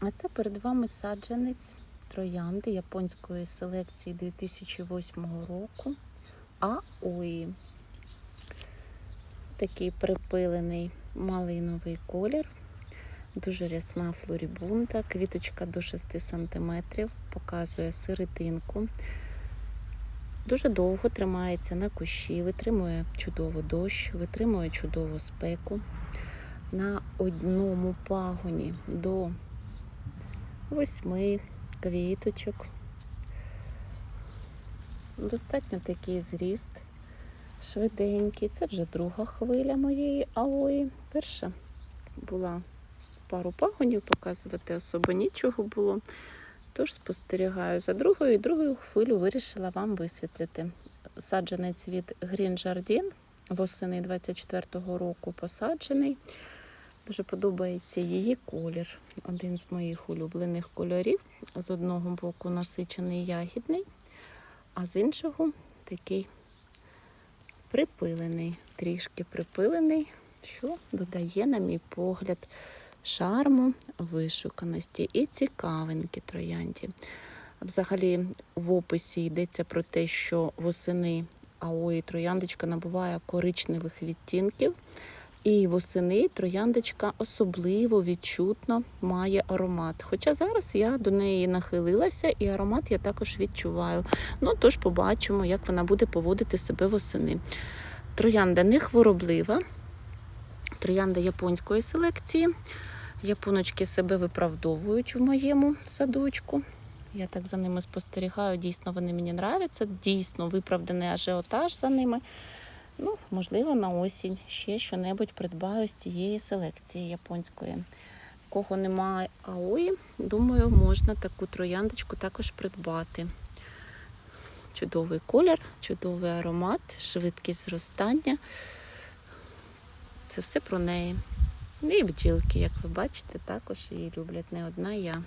А це перед вами саджанець троянди японської селекції 2008 року. Аої. Такий припилений малиновий колір. Дуже рясна флорібунда, квіточка до 6 см, показує серединку. Дуже довго тримається на кущі, витримує чудово дощ, витримує чудову спеку. На одному пагоні до восьми квіточок. Достатньо такий зріст, швиденький. Це вже друга хвиля моєї аої. Перша була пару пагонів, показувати особо нічого було. Тож спостерігаю за другою і другу хвилю вирішила вам висвітлити. Саджанець від Green Jardin восени 24-го року посаджений. Дуже подобається її колір. Один з моїх улюблених кольорів. З одного боку насичений ягідний, а з іншого такий припилений, трішки припилений, що додає, на мій погляд, шарму, вишуканості і цікавинки троянді. Взагалі, в описі йдеться про те, що восени аої трояндочка набуває коричневих відтінків. І восени трояндочка особливо відчутно має аромат. Хоча зараз я до неї нахилилася, і аромат я також відчуваю. Ну тож побачимо, як вона буде поводити себе восени. Троянда не хвороблива, троянда японської селекції. Японочки себе виправдовують у моєму садочку. Я так за ними спостерігаю. Дійсно, вони мені нравляться. Дійсно, виправданий ажіотаж за ними. Ну, можливо, на осінь ще що-небудь придбаю з цієї селекції японської. В кого немає аої, думаю, можна таку трояндочку також придбати. Чудовий колір, чудовий аромат, швидкість зростання. Це все про неї. І бджілки, як ви бачите, також її люблять не одна я.